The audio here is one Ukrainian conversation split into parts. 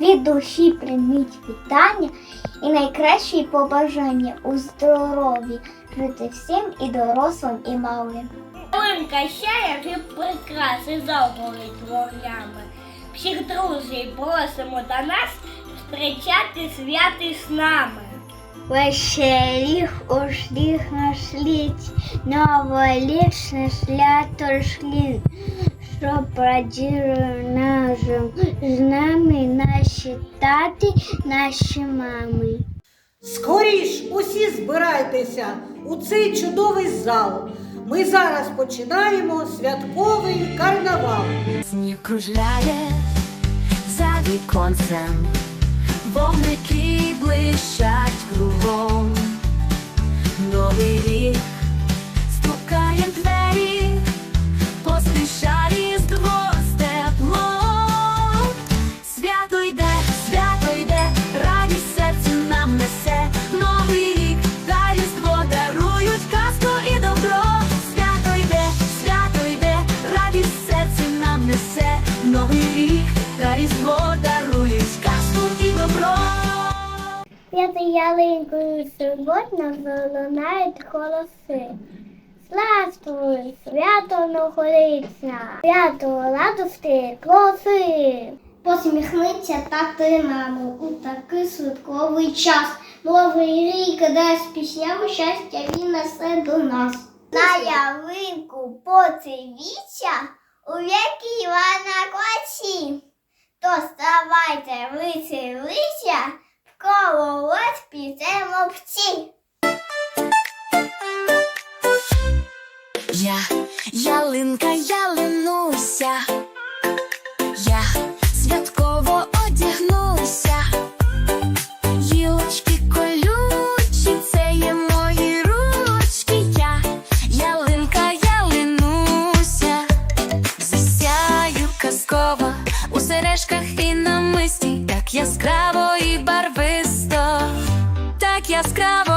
Від душі прийміть вітання і найкращі побажання у здоров'ї жити всім і дорослим, і малим. Ялинка сяє і загорить вогнями. Всіх друзів просимо до нас зустрічати святи з нами. Веселих ушлих нашліть, новорічне свято шліть, що продірує нашим з нами наші тати, наші мами. Скоріш усі збирайтеся у цей чудовий зал. Ми зараз починаємо святковий карнавал. Сніг кружляє за віконцем, вогники блищать кругом. Новий рік ялинкою суботно голоси. Здравствуй, свято новорічне, свято радости, класи. Посміхниться тато і мамо у такий святковий час. Новий рік дасть піснями щастя він несе до нас. На ялинку поцивіться у віки Івана Клаці. То ставайте, веселися, яскраво і барвисто, так яскраво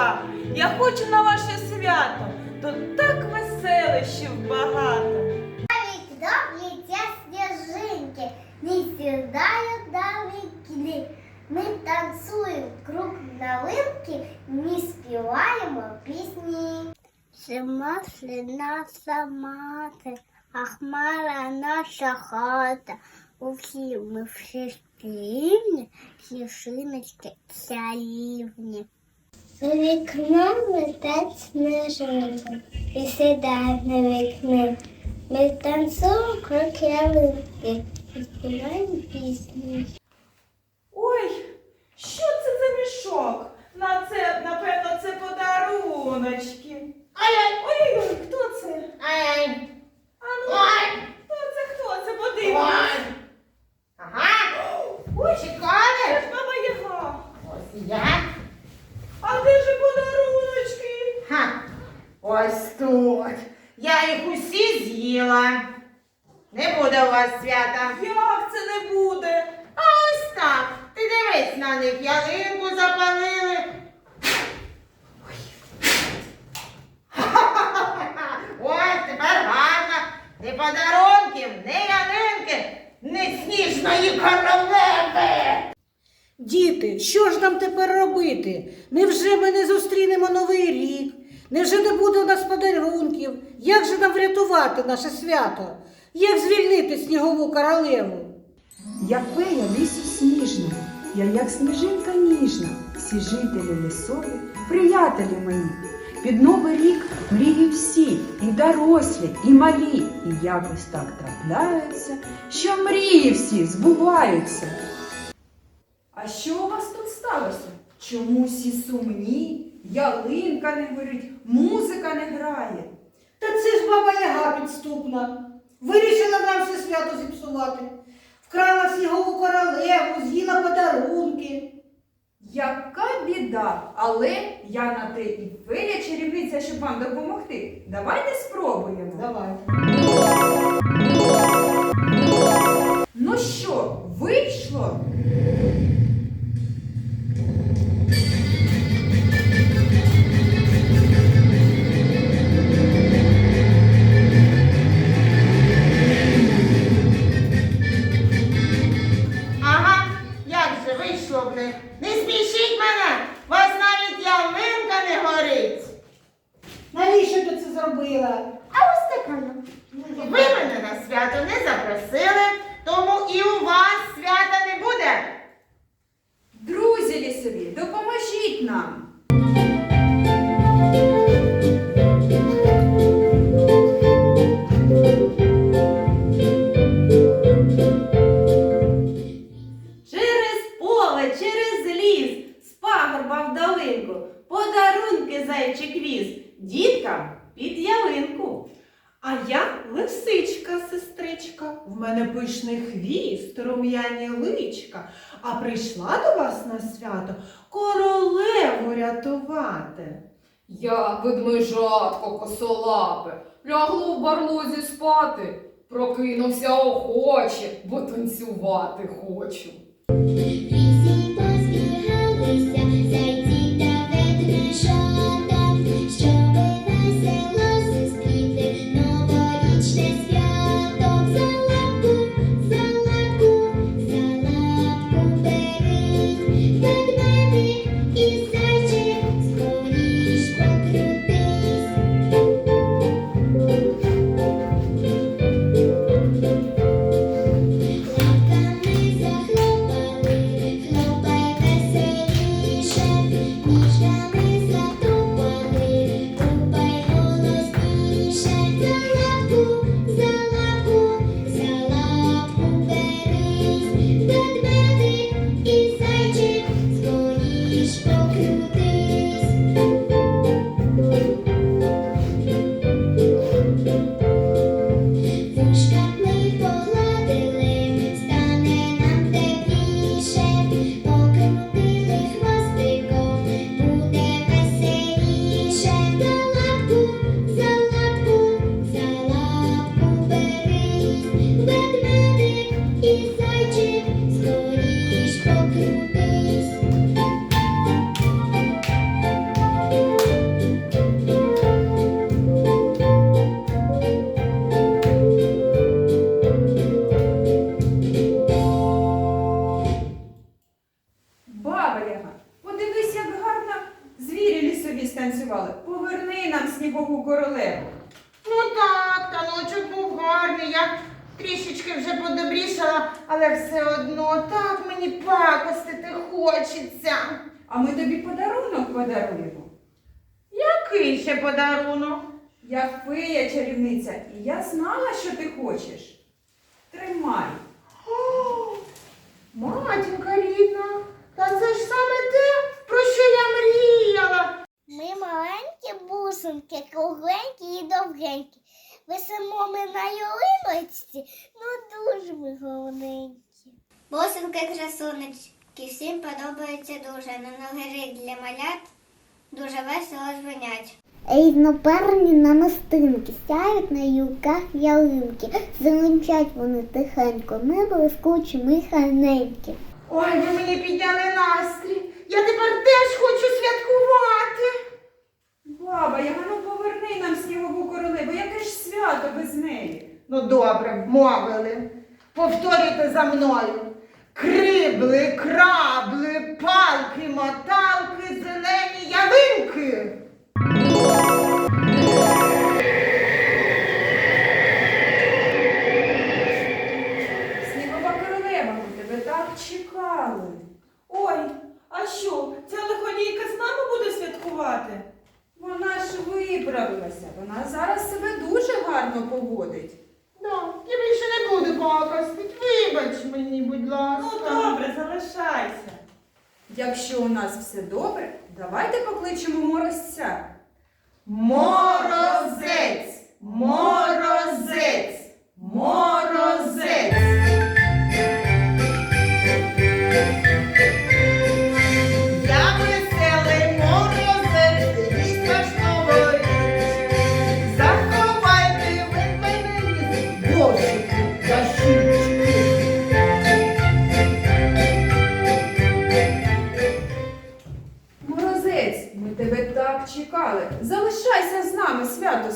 дітвора. Я хочу на ваше свято. Тут так веселищів багато. Добрі ті сніжинки, не сідають далекі. Ми танцюємо круг налинки, ми співаємо пісні. Зима слідна самати, а хмара наша хата. У всі ми всі спільні, всі шиночки чарівні. За вікном летить сніжинка і сідає на вікні. Ми танцюємо крок ялинки і співаємо пісні. Ой, що це за мішок? На це, напевно, це подаруночки. Ай-ай, ой-ой, хто це? Ай-ай. А ну, хто це, хто це? Подивимось. Ага. Ой, це Чекали? ж баба Яга. Ось я. А де ж подаруночки? Ха. Ось тут. Я їх усі з'їла. Не буде у вас свята. Як це не буде? А ось так. Ти дивись на них, ялинку запалили. Ось тепер гарно. Ні подарунків, ні ялинки, ні сніжної королеви. Діти, що ж нам тепер робити? Невже ми не зустрінемо новий рік? Невже не буде у нас подарунків? Як же нам врятувати наше свято? Як звільнити снігову королеву? Я фея лісу сніжного. я як сніжинка ніжна, всі жителі лісові, приятелі мої. Під новий рік мрії всі, і дорослі, і малі, і якось так трапляються, що мрії всі збуваються. А що у вас тут сталося? Чому всі сумні? Ялинка не горить, музика не грає. Та це ж баба Яга підступна. Вирішила нам все свято зіпсувати. Вкрала снігову королеву, з'їла подарунки. Яка біда, але я на те і фея чарівниця, щоб вам допомогти. Давайте спробуємо. Давай. Ну що, вийшло? Допоможіть нам. Я лисичка, сестричка, в мене пишний хвіст, рум'яні личка, а прийшла до вас на свято королеву рятувати. Я ведмежатко косолапе, лягло в барлозі спати, прокинувся охоче, бо танцювати хочу. Лісові станцювали. Поверни нам снігову королеву. Ну так, таночок був гарний. Я трішечки вже подобрішала, але все одно так мені пакостити хочеться. А ми тобі подарунок подаруємо. Який ще подарунок? Я фея чарівниця, і я знала, що ти хочеш. Тримай. О, матінка рідна, та це ж саме те, про що я мріяла. Ми маленькі бусинки, кругленькі і довгенькі. Висимо ми на ялиночці, ну дуже ми головненькі. Бусинки красунечки, всім подобається дуже. На ноги для малят дуже весело звенять. Різнопарні намистинки сяють на юлках ялинки. Зеленчать вони тихенько, ми блискучі, ми ханенькі. Ой, ви мені підняли настрій. Я тепер теж хочу святкувати. Баба Яга, ну поверни нам снігову королеву. Яке ж свято без неї? Ну добре, вмовили. Повторюйте за мною. Крибли, крабли, палки, моталки, зелені ялинки. Снігова королева, ми тебе так чекали. Ой, а що, ця лихолійка з нами буде святкувати? Вона ж виправилася, вона зараз себе дуже гарно поводить. Да, я більше не буду пакостить. Вибач мені, будь ласка. Ну добре, залишайся. Якщо у нас все добре, давайте покличемо морозця. Морозець!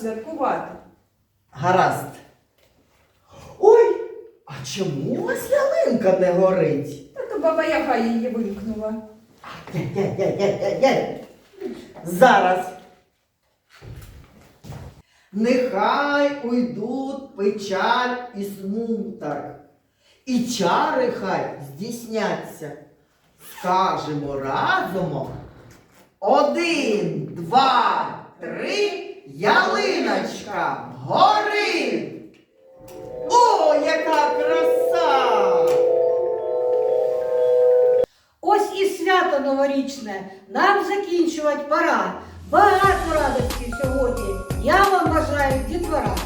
Святкувати. Гаразд. Ой, а чому у вас ялинка не горить? Та то баба Яга її вимкнула. Зараз. Нехай уйдуть печаль і смуток, і чари хай здійсняться. Скажемо разом. Один, два, три, Ялиночка гори! О, яка краса! Ось і свято новорічне. Нам закінчувати пора. Багато радості сьогодні. Я вам бажаю дітвора.